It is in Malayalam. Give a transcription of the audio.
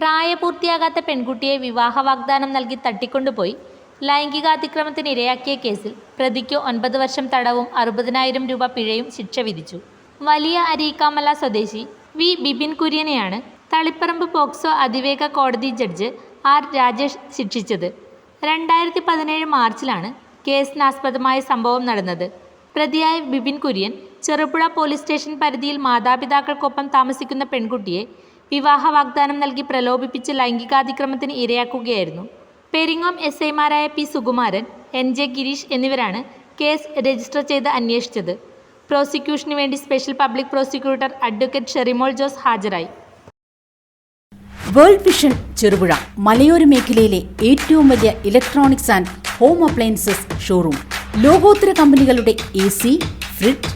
പ്രായപൂർത്തിയാകാത്ത പെൺകുട്ടിയെ വിവാഹ വാഗ്ദാനം നൽകി തട്ടിക്കൊണ്ടുപോയി. ലൈംഗികാതിക്രമത്തിന് ഇരയാക്കിയ കേസിൽ പ്രതിക്ക് ഒൻപത് വർഷം തടവും അറുപതിനായിരം രൂപ പിഴയും ശിക്ഷ വിധിച്ചു. വലിയ അരീക്കാമല സ്വദേശി വി. ബിപിൻ കുര്യനെയാണ് തളിപ്പറമ്പ് പോക്സോ അതിവേഗ കോടതി ജഡ്ജ് ആർ. രാജേഷ് ശിക്ഷിച്ചത്. രണ്ടായിരത്തി പതിനേഴ് മാർച്ചിലാണ് കേസിനാസ്പദമായ സംഭവം നടന്നത്. പ്രതിയായ ബിപിൻ കുര്യൻ ചെറുപുഴ പോലീസ് സ്റ്റേഷൻ പരിധിയിൽ മാതാപിതാക്കൾക്കൊപ്പം താമസിക്കുന്ന പെൺകുട്ടിയെ വിവാഹ വാഗ്ദാനം നൽകി പ്രലോഭിപ്പിച്ച് ലൈംഗികാതിക്രമത്തിന് ഇരയാക്കുകയായിരുന്നു. പെരിങ്ങോം എസ് ഐമാരായ P Sukumaran N J Gireesh എന്നിവരാണ് കേസ് രജിസ്റ്റർ ചെയ്ത് അന്വേഷിച്ചത്. പ്രോസിക്യൂഷന് വേണ്ടി special public prosecutor advocate Sherimol Jose ഹാജരായി. വേൾഡ് വിഷൻ ചെറുപുഴ മലയോര മേഖലയിലെ ഏറ്റവും വലിയ electronics and home appliances showroom. ലോകോത്തര കമ്പനികളുടെ A C fridge